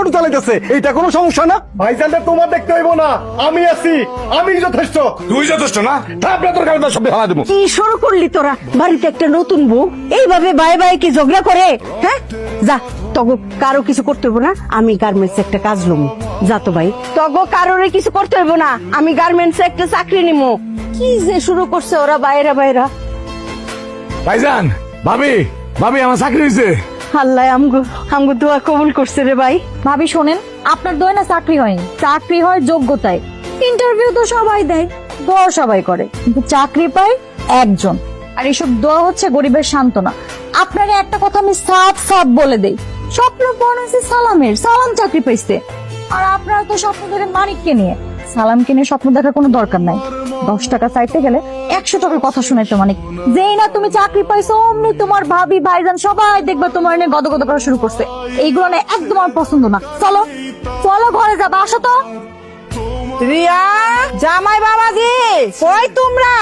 Auto চালাইতেছে এইটা কোনো সমস্যা না? ভাইজানটা তোমার দেখতে হইব না। আমি আছি আমি যথেষ্ট। তুই যথেষ্ট না? তারপরে তোর সব ফেলা দেবো। কি শুরু করলি তোরা? বাড়িতে একটা নতুন বউ? এইভাবে বাই বাই কি ঝগড়া করে? হ্যাঁ? যা তগো কারও কিছু করতে হইব না আমি গার্মেন্টস একটা কাজ লমু। যা তো ভাই। তগো কারোর কিছু করতে হইব না আমি গার্মেন্টস একটা চাকরি নিমু। কি যে শুরু করছে ওরা বাইরা বাইরা ভাইজান ভাবি ভাবি আমার চাকরি হয়েছে আল্লাহ আমগো আমগো দোয়া কবুল করছে রে ভাই। ভাবি, শোনেন, আপনার দোয় না চাকরি হয়নি। চাকরি হয় যোগ্যতায়। ইন্টারভিউ তো সবাই দেয় দোয়া সবাই করে। কিন্তু চাকরি পায় একজন। আর এসব দোয়া হচ্ছে গরিবের সান্ত্বনা। আপনাকে একটা কথা আমি সাফ সাফ বলে দেই। স্বপ্ন পূরণ হয়েছে সালামের, সালাম চাকরি পাইছে। আর আপনারা তো স্বপ্ন ধরে মানিককে নিয়ে? সালামকে কিনে স্বপ্ন দেখার কোনো দরকার নাই। দশ টাকা চাইতে গেলে একশো টাকার কথা শুনাইতো মানে যেই না তুমি চাকরি পাইছো, অমনি তোমার ভাবি, ভাইজান সবাই দেখবে তোমার নিয়ে গদ গদ করা শুরু করছে। এইগুলো না একদম আমার পছন্দ না। চলো চলো ঘরে যাবা, আসো তো। রিয়া, জামাই বাবাজি, কই তোমরা?